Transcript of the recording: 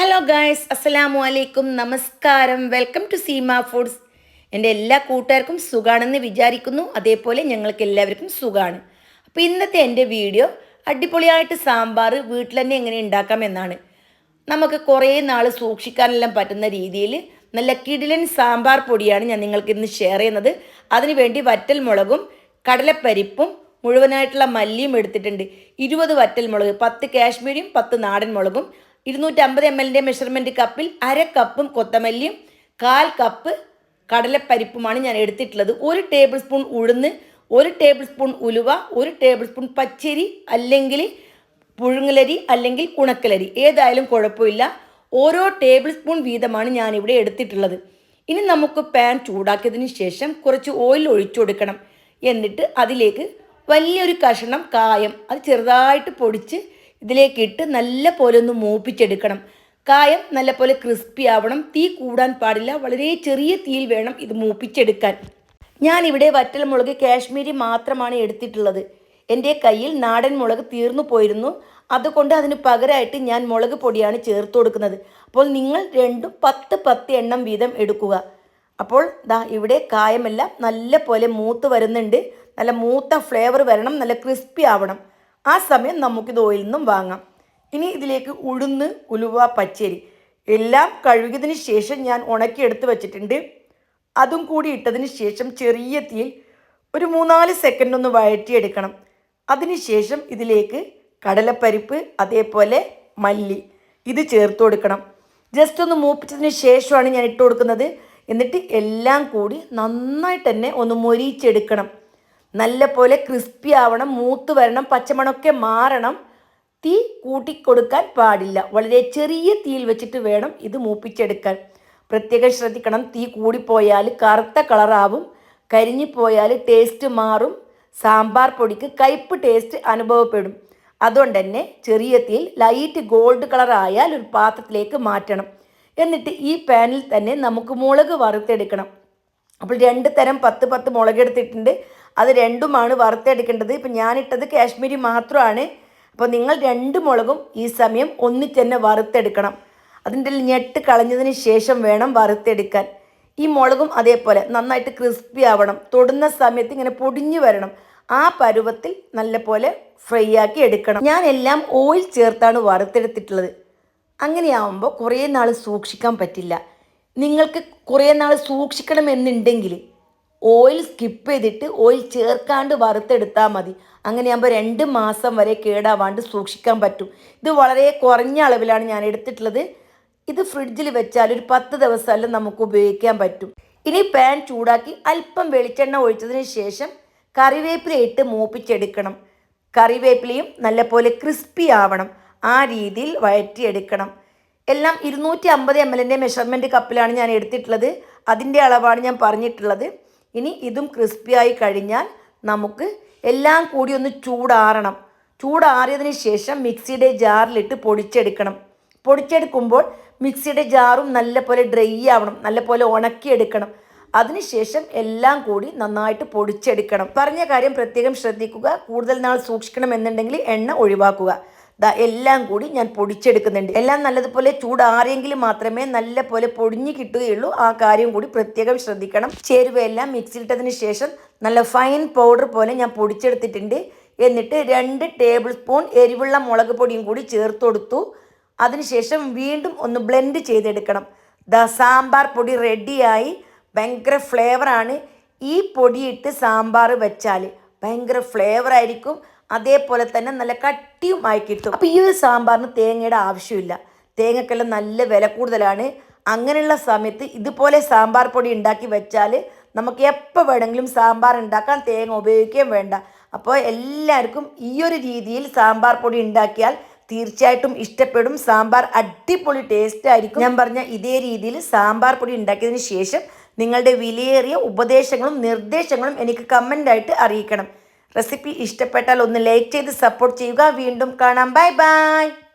Hello guys അസ്സലാമു അലൈക്കും നമസ്കാരം വെൽക്കം ടു സീമ ഫുഡ്സ് എന്റെ എല്ലാ കൂട്ടുകാർക്കും സുഖാണെന്ന് വിചാരിക്കുന്നു. അതേപോലെ ഞങ്ങൾക്ക് എല്ലാവർക്കും സുഖമാണ് അപ്പോൾ ഇന്നത്തെ എന്റെ വീഡിയോ അടിപൊളിയായിട്ട് സാമ്പാർ വീട്ടിൽ തന്നെ എങ്ങനെ ഉണ്ടാക്കാം എന്നാണ്. നമുക്ക് കുറേ നാൾ സൂക്ഷിക്കാനെല്ലാം പറ്റുന്ന രീതിയിൽ നല്ല കിടിലൻ സാമ്പാർ പൊടിയാണ് ഞാൻ നിങ്ങൾക്ക് ഇന്ന് ഷെയർ ചെയ്യുന്നത്. അതിനുവേണ്ടി വറ്റൽ മുളകും കടലപ്പരിപ്പും മുഴുവനായിട്ടുള്ള മല്ലിയും എടുത്തിട്ടുണ്ട്. ഇരുപത് വറ്റൽ മുളക് പത്ത് കാശ്മീരിയും പത്ത് നാടൻ മുളകും ഇരുന്നൂറ്റമ്പത് എം എല്ലിന്റെ മെഷർമെന്റ് കപ്പിൽ അര കപ്പും കൊത്തമല്ലിയും കാൽ കപ്പ് കടലപ്പരിപ്പുമാണ് ഞാൻ എടുത്തിട്ടുള്ളത്. ഒരു ടേബിൾ സ്പൂൺ ഉഴുന്ന് ഒരു ടേബിൾ സ്പൂൺ ഉലുവ ഒരു ടേബിൾ സ്പൂൺ പച്ചരി അല്ലെങ്കിൽ പുഴുങ്ങലരി അല്ലെങ്കിൽ കുണക്കലരി ഏതായാലും കുഴപ്പമില്ല. ഓരോ ടേബിൾ സ്പൂൺ വീതമാണ് ഞാനിവിടെ എടുത്തിട്ടുള്ളത്. ഇനി നമുക്ക് പാൻ ചൂടാക്കിയതിന് ശേഷം കുറച്ച് ഓയിൽ ഒഴിച്ചു കൊടുക്കണം. എന്നിട്ട് അതിലേക്ക് വലിയൊരു കഷണം കായം അത് ചെറുതായിട്ട് പൊടിച്ച് ഇതിലേക്ക് ഇട്ട് നല്ല പോലെ ഒന്ന് മൂപ്പിച്ചെടുക്കണം. കായം നല്ല പോലെ ക്രിസ്പി ആവണം. തീ കൂടാൻ പാടില്ല. വളരെ ചെറിയ തീയിൽ വേണം ഇത് മൂപ്പിച്ചെടുക്കാൻ. ഞാനിവിടെ വറ്റൽ മുളക് കാശ്മീരി മാത്രമാണ് എടുത്തിട്ടുള്ളത്. എന്റെ കയ്യിൽ നാടൻ മുളക് തീർന്നു പോയിരുന്നു. അതുകൊണ്ട് അതിന് പകരമായിട്ട് ഞാൻ മുളക് പൊടിയാണ് ചേർത്ത് കൊടുക്കുന്നത്. അപ്പോൾ നിങ്ങൾ രണ്ടും പത്ത് പത്ത് എണ്ണം വീതം എടുക്കുക. അപ്പോൾ ദാ ഇവിടെ കായമെല്ലാം നല്ല പോലെ മൂത്ത് വരുന്നുണ്ട്. നല്ല മൂത്ത ഫ്ലേവർ വരണം. നല്ല ക്രിസ്പി ആവണം. ആ സമയം നമുക്കിത് ഓയിൽ നിന്നും വാങ്ങാം. ഇനി ഇതിലേക്ക് ഉഴുന്ന് ഉലുവ പച്ചരി എല്ലാം കഴുകിയതിന് ശേഷം ഞാൻ ഉണക്കിയെടുത്ത് വെച്ചിട്ടുണ്ട്. അതും കൂടി ഇട്ടതിന് ശേഷം ചെറിയ തീയിൽ ഒരു മൂന്നാൽ സെക്കൻഡ് ഒന്ന് വഴറ്റിയെടുക്കണം. അതിനുശേഷം ഇതിലേക്ക് കടലപ്പരിപ്പ് അതേപോലെ മല്ലി ഇത് ചേർത്ത് കൊടുക്കണം. ജസ്റ്റ് ഒന്ന് മൂപ്പിച്ചതിന് ശേഷമാണ് ഞാൻ ഇട്ട് കൊടുക്കുന്നത്. എന്നിട്ട് എല്ലാം കൂടി നന്നായിട്ട് തന്നെ ഒന്ന് മൊരിച്ചെടുക്കണം നല്ല പോലെ ക്രിസ്പി ആവണം മൂത്ത് വരണം പച്ചമണമൊക്കെ മാറണം. തീ കൂട്ടിക്കൊടുക്കാൻ പാടില്ല. വളരെ ചെറിയ തീയിൽ വെച്ചിട്ട് വേണം ഇത് മൂപ്പിച്ചെടുക്കാൻ. പ്രത്യേകം ശ്രദ്ധിക്കണം. തീ കൂടിപ്പോയാൽ കറുത്ത കളറാവും. കരിഞ്ഞു പോയാൽ ടേസ്റ്റ് മാറും. സാമ്പാർ പൊടിക്ക് കയ്പ് ടേസ്റ്റ് അനുഭവപ്പെടും. അതുകൊണ്ട് തന്നെ ചെറിയ തീയിൽ ലൈറ്റ് ഗോൾഡ് കളർ ആയാൽ ഒരു പാത്രത്തിലേക്ക് മാറ്റണം. എന്നിട്ട് ഈ പാനിൽ തന്നെ നമുക്ക് മുളക് വറുത്തെടുക്കണം. അപ്പോൾ രണ്ട് തരം പത്ത് പത്ത് മുളക് എടുത്തിട്ടുണ്ട്. അത് രണ്ടുമാണ് വറുത്തെടുക്കേണ്ടത്. ഇപ്പം ഞാനിട്ടത് കാശ്മീരി മാത്രമാണ്. അപ്പോൾ നിങ്ങൾ രണ്ട് മുളകും ഈ സമയം ഒന്നിച്ച് തന്നെ വറുത്തെടുക്കണം. അതിന്റെ ഞെട്ട് കളഞ്ഞതിന് ശേഷം വേണം വറുത്തെടുക്കാൻ. ഈ മുളകും അതേപോലെ നന്നായിട്ട് ക്രിസ്പി ആവണം. തൊടുന്ന സമയത്ത് ഇങ്ങനെ പൊടിഞ്ഞു വരണം. ആ പരുവത്തിൽ നല്ല പോലെ ഫ്രൈ ആക്കി എടുക്കണം. ഞാൻ എല്ലാം ഓയിൽ ചേർത്താണ് വറുത്തെടുത്തിട്ടുള്ളത്. അങ്ങനെയാവുമ്പോൾ കുറേ നാൾ സൂക്ഷിക്കാൻ പറ്റില്ല. നിങ്ങൾക്ക് കുറേ നാൾ സൂക്ഷിക്കണമെന്നുണ്ടെങ്കിൽ ഓയിൽ സ്കിപ്പ് ചെയ്തിട്ട് ഓയിൽ ചേർക്കാണ്ട് വറുത്തെടുത്താൽ മതി. അങ്ങനെയാകുമ്പോൾ രണ്ട് മാസം വരെ കേടാവാണ്ട് സൂക്ഷിക്കാൻ പറ്റും. ഇത് വളരെ കുറഞ്ഞ അളവിലാണ് ഞാൻ എടുത്തിട്ടുള്ളത്. ഇത് ഫ്രിഡ്ജിൽ വെച്ചാൽ ഒരു പത്ത് ദിവസമെല്ലാം നമുക്ക് ഉപയോഗിക്കാൻ പറ്റും. ഇനി പാൻ ചൂടാക്കി അല്പം വെളിച്ചെണ്ണ ഒഴിച്ചതിന് ശേഷം കറിവേപ്പില ഇട്ട് മൂപ്പിച്ചെടുക്കണം. കറിവേപ്പിലയും നല്ലപോലെ ക്രിസ്പി ആവണം. ആ രീതിയിൽ വഴറ്റിയെടുക്കണം. എല്ലാം ഇരുന്നൂറ്റി അമ്പത് എം എല്ലിന്റെ മെഷർമെന്റ് കപ്പിലാണ് ഞാൻ എടുത്തിട്ടുള്ളത്. അതിന്റെ അളവാണ് ഞാൻ പറഞ്ഞിട്ടുള്ളത്. ഇനി ഇതും ക്രിസ്പിയായി കഴിഞ്ഞാൽ നമുക്ക് എല്ലാം കൂടി ഒന്ന് ചൂടാറണം. ചൂടാറിയതിന് ശേഷം മിക്സിയുടെ ജാറിലിട്ട് പൊടിച്ചെടുക്കണം. പൊടിച്ചെടുക്കുമ്പോൾ മിക്സിയുടെ ജാറും നല്ലപോലെ ഡ്രൈ ആവണം. നല്ലപോലെ ഉണക്കിയെടുക്കണം. അതിനുശേഷം എല്ലാം കൂടി നന്നായിട്ട് പൊടിച്ചെടുക്കണം. പറഞ്ഞ കാര്യം പ്രത്യേകം ശ്രദ്ധിക്കുക. കൂടുതൽ നാൾ സൂക്ഷിക്കണം എന്നുണ്ടെങ്കിൽ എണ്ണ ഒഴിവാക്കുക. എല്ലാം കൂടി ഞാൻ പൊടിച്ചെടുക്കുന്നുണ്ട്. എല്ലാം നല്ലതുപോലെ ചൂടാറിയെങ്കിൽ മാത്രമേ നല്ല പോലെ പൊടിഞ്ഞു കിട്ടുകയുള്ളൂ. ആ കാര്യം കൂടി പ്രത്യേകം ശ്രദ്ധിക്കണം. ചേരുവയെല്ലാം മിക്സിയിട്ടതിന് ശേഷം നല്ല ഫൈൻ പൗഡർ പോലെ ഞാൻ പൊടിച്ചെടുത്തിട്ടുണ്ട്. എന്നിട്ട് രണ്ട് ടേബിൾ സ്പൂൺ എരിവുള്ള മുളക് പൊടിയും കൂടി ചേർത്ത് കൊടുത്തു. അതിനുശേഷം വീണ്ടും ഒന്ന് ബ്ലെൻഡ് ചെയ്തെടുക്കണം. ദ സാമ്പാർ പൊടി റെഡിയായി ഭയങ്കര ഫ്ലേവറാണ് ഈ പൊടിയിട്ട് സാമ്പാർ വെച്ചാൽ ഭയങ്കര ഫ്ലേവർ ആയിരിക്കും. അതേപോലെ തന്നെ നല്ല കട്ടിയുമായി കിട്ടും. അപ്പോൾ ഈ ഒരു സാമ്പാറിന് തേങ്ങയുടെ ആവശ്യമില്ല. തേങ്ങക്കെല്ലാം നല്ല വില കൂടുതലാണ്. അങ്ങനെയുള്ള സമയത്ത് ഇതുപോലെ സാമ്പാർ പൊടി ഉണ്ടാക്കി വെച്ചാൽ നമുക്ക് എപ്പോൾ വേണമെങ്കിലും സാമ്പാർ ഉണ്ടാക്കാൻ തേങ്ങ ഉപയോഗിക്കുകയും വേണ്ട. അപ്പോൾ എല്ലാവർക്കും ഈ ഒരു രീതിയിൽ സാമ്പാർ പൊടി ഉണ്ടാക്കിയാൽ തീർച്ചയായിട്ടും ഇഷ്ടപ്പെടും. സാമ്പാർ അടിപൊളി ടേസ്റ്റ് ആയിരിക്കും. ഞാൻ പറഞ്ഞ ഇതേ രീതിയിൽ സാമ്പാർ പൊടി ഉണ്ടാക്കിയതിന് ശേഷം നിങ്ങളുടെ വിലയേറിയ ഉപദേശങ്ങളും നിർദ്ദേശങ്ങളും എനിക്ക് കമന്റായിട്ട് അറിയിക്കണം. റെസിപ്പി ഇഷ്ടപ്പെട്ടാൽ ഒന്ന് ലൈക്ക് ചെയ്ത് സപ്പോർട്ട് ചെയ്യുക. വീണ്ടും കാണാം. Bye bye.